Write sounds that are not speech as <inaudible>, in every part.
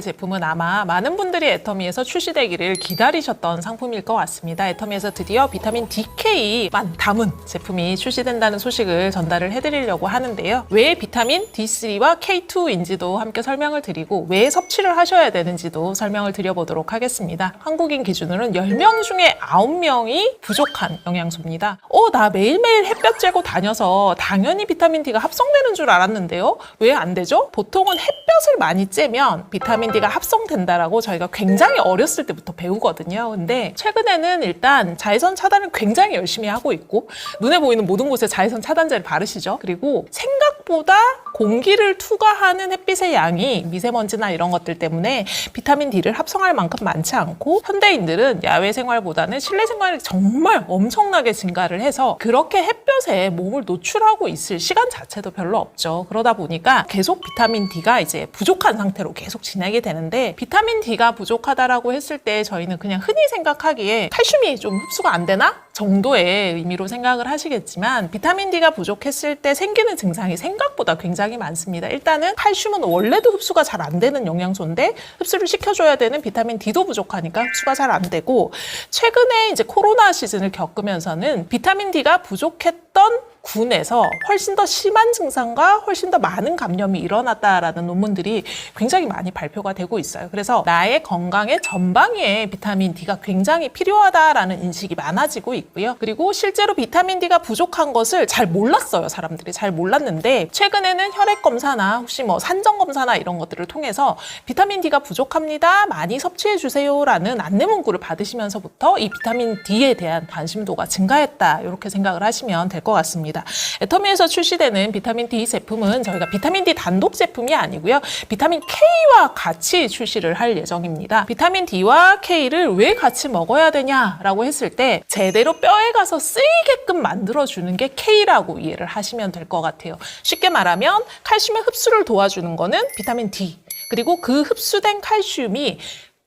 제품은 아마 많은 분들이 애터미에서 출시되기를 기다리셨던 상품일 것 같습니다. 애터미에서 드디어 비타민 DK만 담은 제품이 출시된다는 소식을 전달을 해드리려고 하는데요. 왜 비타민 D3와 K2인지도 함께 설명을 드리고 왜 섭취를 하셔야 되는지도 설명을 드려보도록 하겠습니다. 한국인 기준으로는 10명 중에 9명이 부족한 영양소입니다. 어, 나 매일매일 햇볕 쬐고 다녀서 당연히 비타민 D가 합성되는 줄 알았는데요. 왜 안 되죠? 보통은 햇볕을 많이 쬐면 비타민 D가 합성된다라고 저희가 굉장히 어렸을 때부터 배우거든요. 근데 최근에는 일단 자외선 차단을 굉장히 열심히 하고 있고 눈에 보이는 모든 곳에 자외선 차단제를 바르시죠. 그리고 생각보다 공기를 투과하는 햇빛의 양이 미세먼지나 이런 것들 때문에 비타민 D를 합성할 만큼 많지 않고 현대인들은 야외 생활보다는 실내 생활이 정말 엄청나게 증가를 해서 그렇게 햇볕에 몸을 노출하고 있을 시간 자체도 별로 없죠. 그러다 보니까 계속 비타민 D가 이제 부족한 상태로 계속 지 내게 되는데 비타민 D가 부족하다라고 했을 때 저희는 그냥 흔히 생각하기에 칼슘이 좀 흡수가 안 되나? 정도의 의미로 생각을 하시겠지만 비타민 D가 부족했을 때 생기는 증상이 생각보다 굉장히 많습니다. 일단은 칼슘은 원래도 흡수가 잘 안 되는 영양소인데 흡수를 시켜줘야 되는 비타민 D도 부족하니까 흡수가 잘 안 되고 최근에 이제 코로나 시즌을 겪으면서는 비타민 D가 부족했던 군에서 훨씬 더 심한 증상과 훨씬 더 많은 감염이 일어났다라는 논문들이 굉장히 많이 발표가 되고 있어요. 그래서 나의 건강의 전방위에 비타민 D가 굉장히 필요하다라는 인식이 많아지고 있고 요. 그리고 실제로 비타민 D가 부족한 것을 잘 몰랐어요. 사람들이 잘 몰랐는데 최근에는 혈액 검사나 혹시 뭐 산정 검사나 이런 것들을 통해서 비타민 D가 부족합니다. 많이 섭취해 주세요라는 안내 문구를 받으시면서부터 이 비타민 D에 대한 관심도가 증가했다. 이렇게 생각을 하시면 될 것 같습니다. 애터미에서 출시되는 비타민 D 제품은 저희가 비타민 D 단독 제품이 아니고요. 비타민 K와 같이 출시를 할 예정입니다. 비타민 D와 K를 왜 같이 먹어야 되냐라고 했을 때 제대로 뼈에 가서 쓰이게끔 만들어주는 게 K라고 이해를 하시면 될 것 같아요. 쉽게 말하면 칼슘의 흡수를 도와주는 거는 비타민 D. 그리고 그 흡수된 칼슘이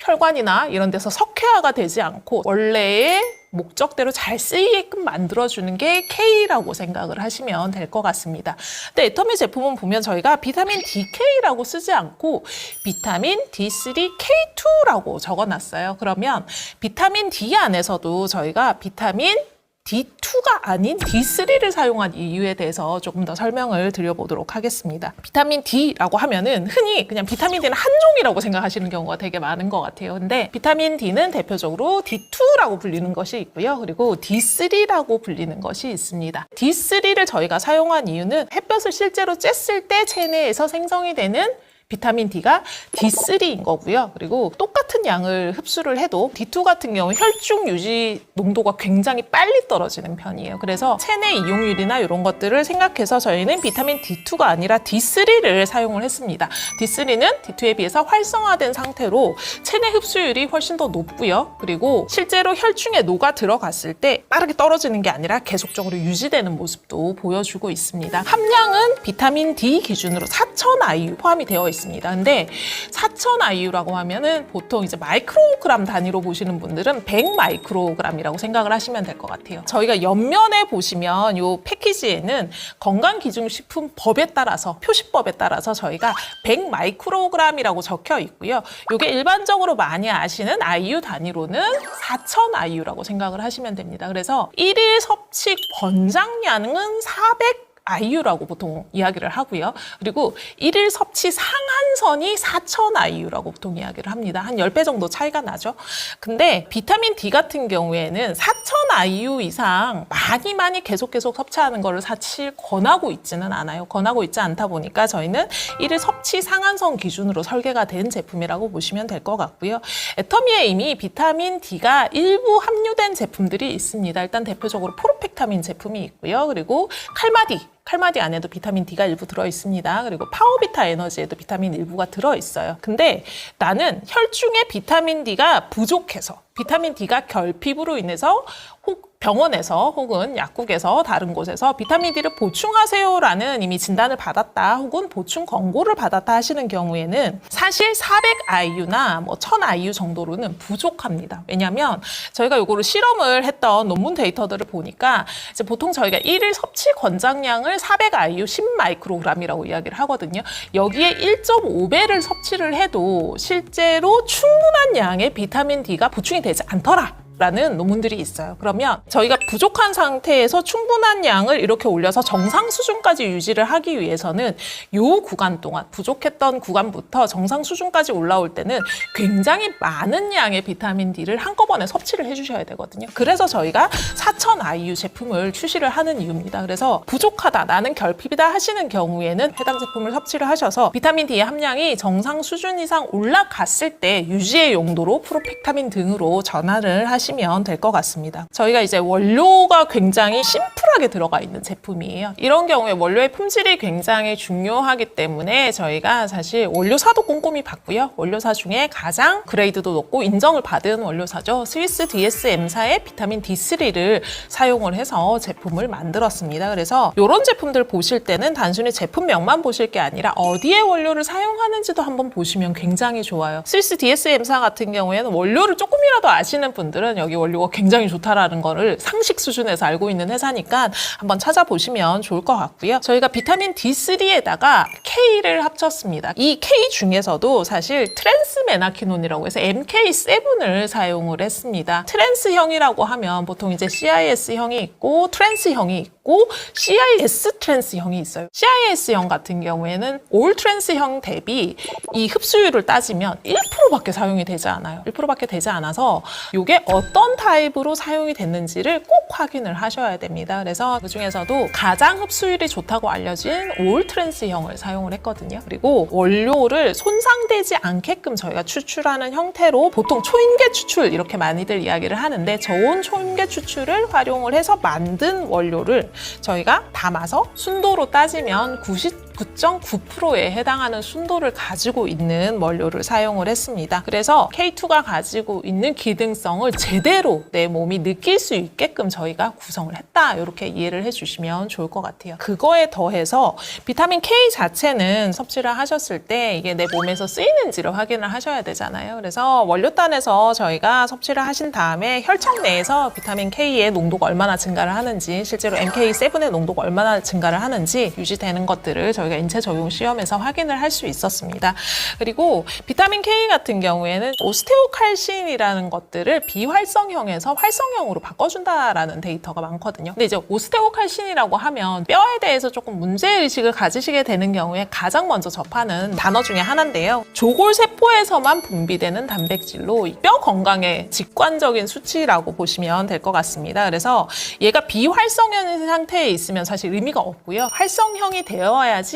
혈관이나 이런 데서 석회화가 되지 않고 원래의 목적대로 잘 쓰이게끔 만들어주는 게 K라고 생각을 하시면 될 것 같습니다. 근데 애터미 제품은 보면 저희가 비타민 DK라고 쓰지 않고 비타민 D3K2라고 적어놨어요. 그러면 비타민 D 안에서도 저희가 비타민 D2가 아닌 D3를 사용한 이유에 대해서 조금 더 설명을 드려보도록 하겠습니다. 비타민 D라고 하면은 흔히 그냥 비타민 D는 한 종이라고 생각하시는 경우가 되게 많은 것 같아요. 근데 비타민 D는 대표적으로 D2라고 불리는 것이 있고요. 그리고 D3라고 불리는 것이 있습니다. D3를 저희가 사용한 이유는 햇볕을 실제로 쬐을 때 체내에서 생성이 되는 비타민 D가 D3인 거고요. 그리고 똑같은 양을 흡수를 해도 D2 같은 경우 혈중 유지 농도가 굉장히 빨리 떨어지는 편이에요. 그래서 체내 이용률이나 이런 것들을 생각해서 저희는 비타민 D2가 아니라 D3를 사용을 했습니다. D3는 D2에 비해서 활성화된 상태로 체내 흡수율이 훨씬 더 높고요. 그리고 실제로 혈중에 녹아 들어갔을 때 빠르게 떨어지는 게 아니라 계속적으로 유지되는 모습도 보여주고 있습니다. 함량은 비타민 D 기준으로 4,000 IU 포함이 되어 있습니다. 근데 4,000 IU라고 하면은 보통 이제 마이크로그램 단위로 보시는 분들은 100 마이크로그램이라고 생각을 하시면 될 것 같아요. 저희가 옆면에 보시면 요 패키지에는 건강기준식품법에 따라서 표시법에 따라서 저희가 100 마이크로그램이라고 적혀 있고요. 이게 일반적으로 많이 아시는 IU 단위로는 4,000 IU라고 생각을 하시면 됩니다. 그래서 일일 섭취 권장량은 400 IU라고 보통 이야기를 하고요. 그리고 일일 섭취 상한선이 4,000 IU라고 보통 이야기를 합니다. 한 10배 정도 차이가 나죠. 근데 비타민 D 같은 경우에는 4,000 IU 이상 많이 많이 계속 계속 섭취하는 거를 사실 권하고 있지는 않아요. 권하고 있지 않다 보니까 저희는 일일 섭취 상한선 기준으로 설계가 된 제품이라고 보시면 될 것 같고요. 애터미에 이미 비타민 D가 일부 함유된 제품들이 있습니다. 일단 대표적으로 포르 펙타민 제품이 있고요. 그리고 칼마디 칼마디 안에도 비타민 D가 일부 들어 있습니다. 그리고 파워비타 에너지에도 비타민 일부가 들어 있어요. 근데 나는 혈중에 비타민 D가 부족해서 비타민 D가 결핍으로 인해서 혹 병원에서 혹은 약국에서 다른 곳에서 비타민 D를 보충하세요라는 이미 진단을 받았다 혹은 보충 권고를 받았다 하시는 경우에는 사실 400 IU나 뭐 1000 IU 정도로는 부족합니다. 왜냐하면 저희가 요거를 실험을 했던 논문 데이터들을 보니까 이제 보통 저희가 일일 섭취 권장량을 400 IU 10 마이크로그램이라고 이야기를 하거든요. 여기에 1.5배를 섭취를 해도 실제로 충분한 양의 비타민 D가 보충이 되지 않더라. 라는 논문들이 있어요. 그러면 저희가 부족한 상태에서 충분한 양을 이렇게 올려서 정상 수준까지 유지를 하기 위해서는 요 구간 동안 부족했던 구간부터 정상 수준까지 올라올 때는 굉장히 많은 양의 비타민 D를 한꺼번에 섭취를 해주셔야 되거든요. 그래서 저희가 4000 IU 제품을 출시를 하는 이유입니다. 그래서 부족하다, 나는 결핍이다 하시는 경우에는 해당 제품을 섭취를 하셔서 비타민 D의 함량이 정상 수준 이상 올라갔을 때 유지의 용도로 프로펙타민 등으로 전환을 하시 면 될 것 같습니다. 저희가 이제 원료가 굉장히 심플하게 들어가 있는 제품이에요. 이런 경우에 원료의 품질이 굉장히 중요하기 때문에 저희가 사실 원료사도 꼼꼼히 봤고요. 원료사 중에 가장 그레이드도 높고 인정을 받은 원료사죠. 스위스 DSM사의 비타민 D3를 사용을 해서 제품을 만들었습니다. 그래서 이런 제품들 보실 때는 단순히 제품명만 보실 게 아니라 어디에 원료를 사용하는지도 한번 보시면 굉장히 좋아요. 스위스 DSM사 같은 경우에는 원료를 조금이라도 아시는 분들은 여기 원료가 굉장히 좋다라는 거를 상식 수준에서 알고 있는 회사니까 한번 찾아보시면 좋을 것 같고요. 저희가 비타민 D3에다가 K를 합쳤습니다. 이 K 중에서도 사실 트랜스메나키논이라고 해서 MK7을 사용을 했습니다. 트랜스형이라고 하면 보통 이제 CIS형이 있고 트랜스형이 있고 CIS 트랜스형이 있어요. CIS형 같은 경우에는 올 트랜스형 대비 이 흡수율을 따지면 1%밖에 사용이 되지 않아요. 1%밖에 되지 않아서 이게 어떤 타입으로 사용이 됐는지를 꼭 확인을 하셔야 됩니다. 그래서 그 중에서도 가장 흡수율이 좋다고 알려진 올 트랜스형을 사용을 했거든요. 그리고 원료를 손상되지 않게끔 저희가 추출하는 형태로 보통 초임계 추출 이렇게 많이들 이야기를 하는데 저온 초임계 추출을 활용을 해서 만든 원료를 저희가 담아서 순도로 따지면 99.9%에 해당하는 순도를 가지고 있는 원료를 사용을 했습니다. 그래서 K2가 가지고 있는 기능성을 제대로 내 몸이 느낄 수 있게끔 저희가 구성을 했다. 이렇게 이해를 해주시면 좋을 것 같아요. 그거에 더해서 비타민 K 자체는 섭취를 하셨을 때 이게 내 몸에서 쓰이는지를 확인을 하셔야 되잖아요. 그래서 원료단에서 저희가 섭취를 하신 다음에 혈청 내에서 비타민 K의 농도가 얼마나 증가를 하는지 실제로 MK7의 농도가 얼마나 증가를 하는지 유지되는 것들을 저희 가 인체 적용 시험에서 확인을 할 수 있었습니다. 그리고 비타민 K 같은 경우에는 오스테오칼신이라는 것들을 비활성형에서 활성형으로 바꿔준다라는 데이터가 많거든요. 근데 이제 오스테오칼신이라고 하면 뼈에 대해서 조금 문제의식을 가지시게 되는 경우에 가장 먼저 접하는 단어 중에 하나인데요. 조골세포에서만 분비되는 단백질로 뼈 건강에 직관적인 수치라고 보시면 될 것 같습니다. 그래서 얘가 비활성형 상태에 있으면 사실 의미가 없고요. 활성형이 되어야지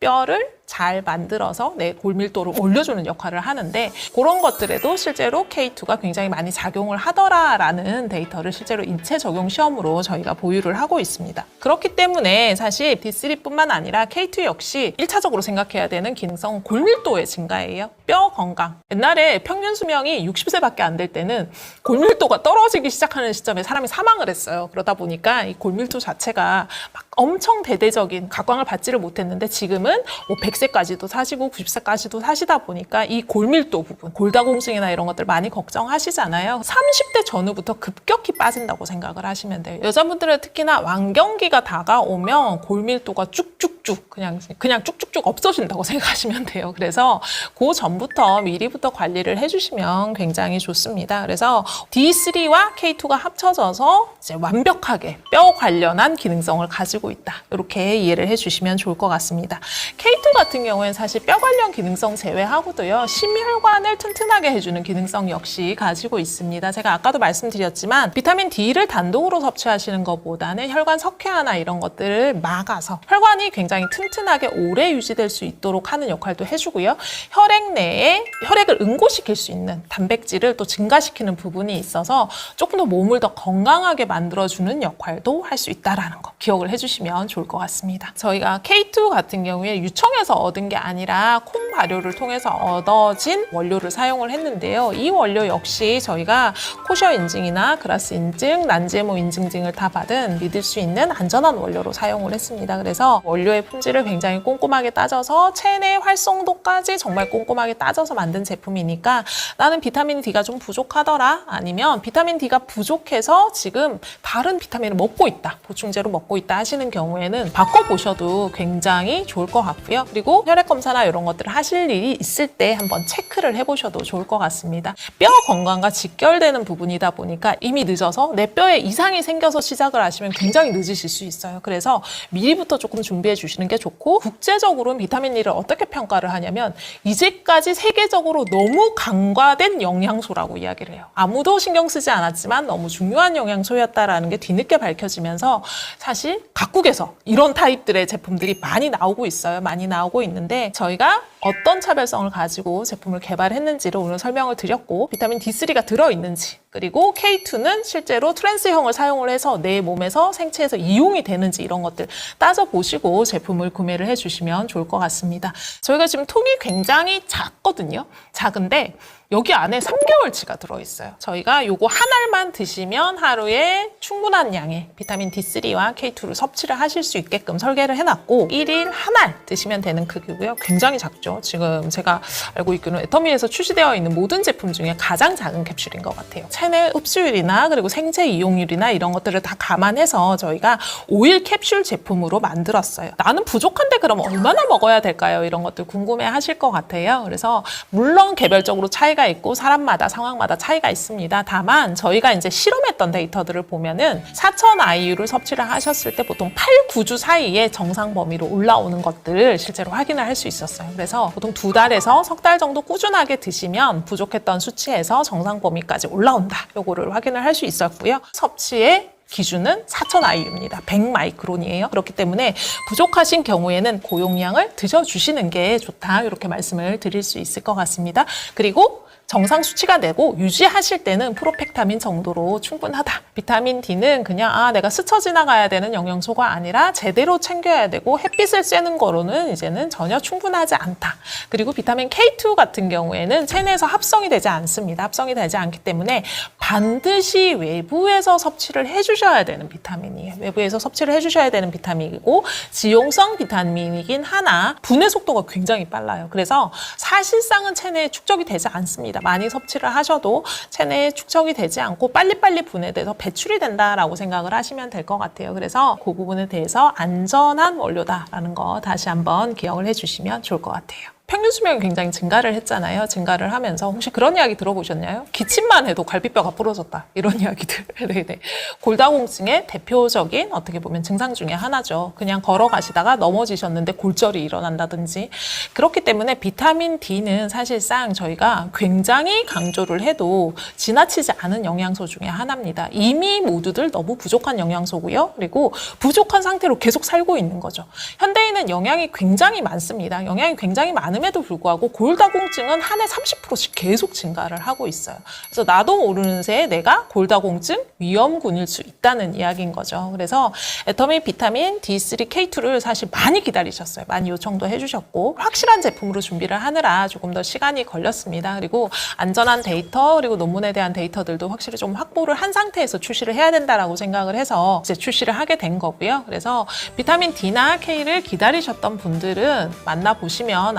뼈를 잘 만들어서 내 골밀도를 올려주는 역할을 하는데 그런 것들에도 실제로 K2가 굉장히 많이 작용을 하더라라는 데이터를 실제로 인체 적용 시험으로 저희가 보유를 하고 있습니다. 그렇기 때문에 사실 D3뿐만 아니라 K2 역시 1차적으로 생각해야 되는 기능성 골밀도의 증가예요. 뼈 건강. 옛날에 평균 수명이 60세밖에 안 될 때는 골밀도가 떨어지기 시작하는 시점에 사람이 사망을 했어요. 그러다 보니까 이 골밀도 자체가 막 엄청 대대적인 각광을 받지를 못했는데 지금은 뭐 100세까지도 사시고 90세까지도 사시다 보니까 이 골밀도 부분, 골다공증이나 이런 것들 많이 걱정하시잖아요. 30대 전후부터 급격히 빠진다고 생각을 하시면 돼요. 여자분들은 특히나 완경기가 다가오면 골밀도가 쭉쭉쭉 그냥 그냥 쭉쭉쭉 없어진다고 <laughs> 생각하시면 돼요. 그래서 그 전부터 미리부터 관리를 해주시면 굉장히 좋습니다. 그래서 D3와 K2가 합쳐져서 이제 완벽하게 뼈 관련한 기능성을 가지고 있다. 이렇게 이해를 해주시면 좋을 것 같습니다. K2 같은 경우에는 사실 뼈 관련 기능성 제외하고도요 심혈관을 튼튼하게 해주는 기능성 역시 가지고 있습니다. 제가 아까도 말씀드렸지만 비타민 D를 단독으로 섭취하시는 것보다는 혈관 석회화나 이런 것들을 막아서 혈관이 굉장히 튼튼하게 오래 유지될 수 있도록 하는 역할도 해주고요. 혈액 내에 혈액을 응고시킬 수 있는 단백질을 또 증가시키는 부분이 있어서 조금 더 몸을 더 건강하게 만들어주는 역할도 할 수 있다라는 거 기억을 해주시면 좋을 것 같습니다. 저희가 K2 같은 경우에 유청에서 얻은 게 아니라 콩 발효를 통해서 얻어진 원료를 사용을 했는데요. 이 원료 역시 저희가 코셔 인증이나 그라스 인증, 난제모 인증 등을 다 받은 믿을 수 있는 안전한 원료로 사용을 했습니다. 그래서 원료의 품질을 굉장히 꼼꼼하게 따져서 체내 활성도까지 정말 꼼꼼하게 따져서 만든 제품이니까 나는 비타민 D가 좀 부족하더라 아니면 비타민 D가 부족해서 지금 다른 비타민을 먹고 있다 보충제로 먹고 있다 하시는 경우에는 바꿔보셔도 굉장히 좋을 것 같고요. 그리고 혈액 검사나 이런 것들을 하실 일이 있을 때 한번 체크를 해보셔도 좋을 것 같습니다. 뼈 건강과 직결되는 부분이다 보니까 이미 늦어서 내 뼈에 이상이 생겨서 시작을 하시면 굉장히 늦으실 수 있어요. 그래서 미리부터 조금 준비해 주시는 게 좋고 국제적으로는 비타민 D를 어떻게 평가를 하냐면 이제까지 세계적으로 너무 강화된 영양소라고 이야기를 해요. 아무도 신경 쓰지 않았지만 너무 중요한 영양소였다라는 게 뒤늦게 밝혀지면서 사실 각국에서 이런 타입들의 제품들이 많이 나오고 있어요. 많이 나오고 있는데 저희가 어떤 차별성을 가지고 제품을 개발했는지를 오늘 설명을 드렸고 비타민 D3가 들어있는지 그리고 K2는 실제로 트랜스형을 사용을 해서 내 몸에서 생체에서 이용이 되는지 이런 것들 따져보시고 제품을 구매를 해주시면 좋을 것 같습니다. 저희가 지금 통이 굉장히 작거든요. 작은데 여기 안에 3개월치가 들어있어요. 저희가 요거 한 알만 드시면 하루에 충분한 양의 비타민 D3와 K2를 섭취를 하실 수 있게끔 설계를 해놨고 1일 한 알 드시면 되는 크기고요. 굉장히 작죠. 지금 제가 알고 있기로는 애터미에서 출시되어 있는 모든 제품 중에 가장 작은 캡슐인 것 같아요. 체내 흡수율이나 그리고 생체 이용률이나 이런 것들을 다 감안해서 저희가 오일 캡슐 제품으로 만들었어요. 나는 부족한데 그럼 얼마나 먹어야 될까요? 이런 것들 궁금해 하실 것 같아요. 그래서 물론 개별적으로 차이가 있고 사람마다 상황마다 차이가 있습니다. 다만 저희가 이제 실험했던 데이터들을 보면은 4,000 IU를 섭취를 하셨을 때 보통 8, 9주 사이에 정상 범위로 올라오는 것들을 실제로 확인을 할 수 있었어요. 그래서 보통 두 달에서 석 달 정도 꾸준하게 드시면 부족했던 수치에서 정상 범위까지 올라온다. 요거를 확인을 할 수 있었고요. 섭취의 기준은 4,000 IU입니다. 100 마이크론이에요. 그렇기 때문에 부족하신 경우에는 고용량을 드셔주시는 게 좋다. 이렇게 말씀을 드릴 수 있을 것 같습니다. 그리고 정상 수치가 되고 유지하실 때는 프로펙타민 정도로 충분하다. 비타민 D는 그냥 아 내가 스쳐 지나가야 되는 영양소가 아니라 제대로 챙겨야 되고 햇빛을 쐬는 거로는 이제는 전혀 충분하지 않다. 그리고 비타민 K2 같은 경우에는 체내에서 합성이 되지 않습니다. 합성이 되지 않기 때문에 반드시 외부에서 섭취를 해주셔야 되는 비타민이에요. 외부에서 섭취를 해주셔야 되는 비타민이고 지용성 비타민이긴 하나 분해 속도가 굉장히 빨라요. 그래서 사실상은 체내에 축적이 되지 않습니다. 많이 섭취를 하셔도 체내에 축적이 되지 않고 빨리빨리 분해돼서 배출이 된다라고 생각을 하시면 될 것 같아요. 그래서 그 부분에 대해서 안전한 원료다라는 거 다시 한번 기억을 해주시면 좋을 것 같아요. 평균 수명이 굉장히 증가를 했잖아요. 증가를 하면서 혹시 그런 이야기 들어보셨나요? 기침만 해도 갈비뼈가 부러졌다. 이런 <laughs> 이야기들. 네네. 골다공증의 대표적인 어떻게 보면 증상 중에 하나죠. 그냥 걸어가시다가 넘어지셨는데 골절이 일어난다든지. 그렇기 때문에 비타민 D는 사실상 저희가 굉장히 강조를 해도 지나치지 않은 영양소 중에 하나입니다. 이미 모두들 너무 부족한 영양소고요. 그리고 부족한 상태로 계속 살고 있는 거죠. 현대인은 영양이 굉장히 많습니다. 영양이 굉장히 많 음에도 불구하고 골다공증은 한 해 30%씩 계속 증가를 하고 있어요. 그래서 나도 모르는 새에 내가 골다공증 위험군일 수 있다는 이야기인 거죠. 그래서 애터미 비타민 D3 K2를 사실 많이 기다리셨어요. 많이 요청도 해주셨고 확실한 제품으로 준비를 하느라 조금 더 시간이 걸렸습니다. 그리고 안전한 데이터 그리고 논문에 대한 데이터들도 확실히 좀 확보를 한 상태에서 출시를 해야 된다라고 생각을 해서 이제 출시를 하게 된 거고요. 그래서 비타민 D나 K를 기다리셨던 분들은 만나보시면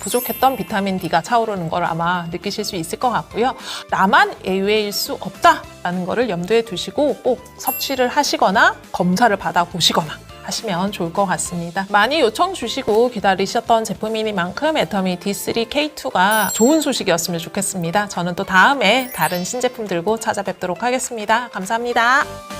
부족했던 비타민 D가 차오르는 걸 아마 느끼실 수 있을 것 같고요. 나만 예외일 수 없다라는 거를 염두에 두시고 꼭 섭취를 하시거나 검사를 받아보시거나 하시면 좋을 것 같습니다. 많이 요청 주시고 기다리셨던 제품이니만큼 애터미 D3 K2가 좋은 소식이었으면 좋겠습니다. 저는 또 다음에 다른 신제품 들고 찾아뵙도록 하겠습니다. 감사합니다.